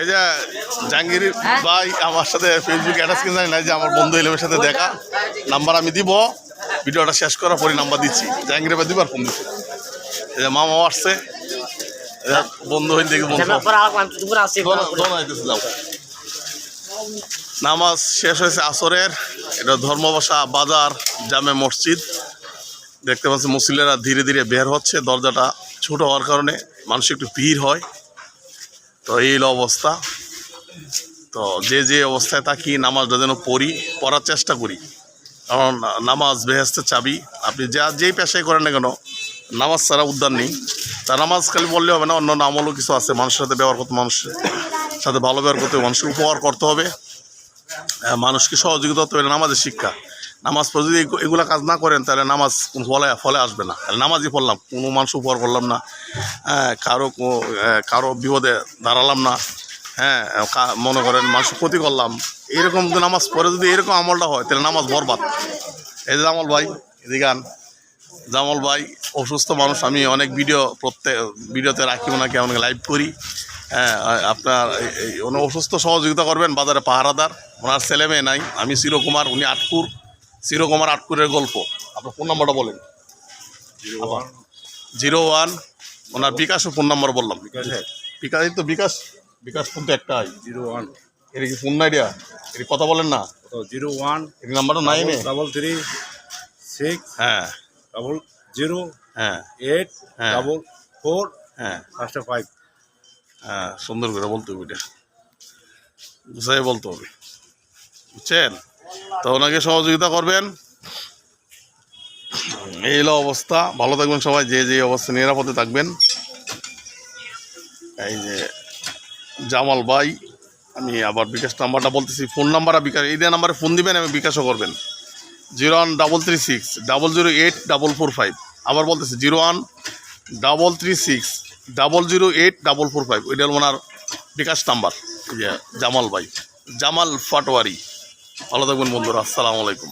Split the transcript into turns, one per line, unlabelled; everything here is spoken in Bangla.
এই যে জাহাঙ্গীর ভাই আমার সাথে ফেসবুকে অ্যাটাচ কিনে জানি না যে আমার বন্ধু এলেমের সাথে দেখা। নাম্বার আমি দিব ভিডিওটা শেষ করার পরে নাম্বার দিচ্ছি। জাহাঙ্গীর ভাই দুবার ফোন দিচ্ছি এই যে মামাও আসছে। বন্ধু হইন দেখি যাও। নামাজ শেষ হয়েছে আসরের। এটা ধর্মবাসা বাজার জামে মসজিদ। দেখতে পাচ্ছি মুসলিরা ধীরে ধীরে বের হচ্ছে। দরজাটা ছোট হওয়ার কারণে মানুষ একটু ভিড় হয়। তো এই অবস্থা। তো যে যে অবস্থায় থাকি, নামাজটা যেন পড়ি, পড়ার চেষ্টা করি। কারণ নামাজ বেহেস্তের চাবি, আপনি যা যেই পেশাই করেন না কেন, নামাজ ছাড়া উদ্ধার নেই। তা নামাজ খালি বললে হবে না, অন্য আমলও কিছু আছে, মানুষের সাথে ব্যবহার করতে, মানুষের সাথে ভালো ব্যবহার করতে হবে, মানুষকে উপহার করতে হবে। মানুষকে সহযোগিতা করতে হবে নামাজের শিক্ষা। নামাজ পড়ে, যদি এগুলো কাজ না করেন, তাহলে নামাজ ফলে ফলে আসবে না। নামাজই পড়লাম, কোনো মানুষ উপকার করলাম না। হ্যাঁ কারও কারও বিপদে দাঁড়ালাম না। হ্যাঁ মনে করেন মানুষের ক্ষতি করলাম। এরকম নামাজ পড়ে, যদি এরকম আমলটা হয়, তাহলে নামাজ বরবাদ। এই যে জামল ভাই, এদিকে আন। জামল ভাই, অসুস্থ মানুষ, আমি অনেক ভিডিও প্রত্যেক ভিডিওতে রাখি ওনাকে অনেক লাইভ করি। হ্যাঁ আপনার এই অসুস্থ সহযোগিতা করবেন, বাজারে পাহারাদার। ওনার ছেলে মেয়ে নাই, আমি চিরকুমার উনি আটকুর চিরকুমার আটকুরের গল্প। আপনার ফোন নাম্বারটা বলেন। Zero one. ওনার বিকাশও ফোন নাম্বার বললাম। বিকাশ তো বিকাশ। বিকাশ ফোন তো একটাই।
Zero one.
এর কি ফোন নাই দিয়া এর কথা বলেন না?
Zero one.
এর নাম্বারটা নাই নে?
ডাবল থ্রি সিক্স
হ্যাঁ।
ডাবল জিরো
হ্যাঁ।
এইট
হ্যাঁ।
ডাবল ফোর
হ্যাঁ।
ফাইভ।
হ্যাঁ সুন্দর করে বলতে হবে এটা। বুঝাই বলতে হবে। বুঝছেন? তো ওনাকে সহযোগিতা করবেন। এই হলো অবস্থা। ভালো থাকবেন সবাই, যে যে অবস্থা, নিরাপদে থাকবেন। এই যে জামাল ভাই, আমি আবার বিকাশ নাম্বারটা বলতেছি। ফোন নাম্বার আর বিকাশ, এই নাম্বারে ফোন দিবেন, আমি বিকাশও করবেন। Zero one double three six double zero eight double four five. আবার বলতেছি, zero one double three six double zero eight double four five. ওইটা হলো ওনার বিকাশ নাম্বার জামাল ভাই। জামাল ফাটোয়ারি। ভালো থাকবেন বন্ধুরা আসসালামু আলাইকুম।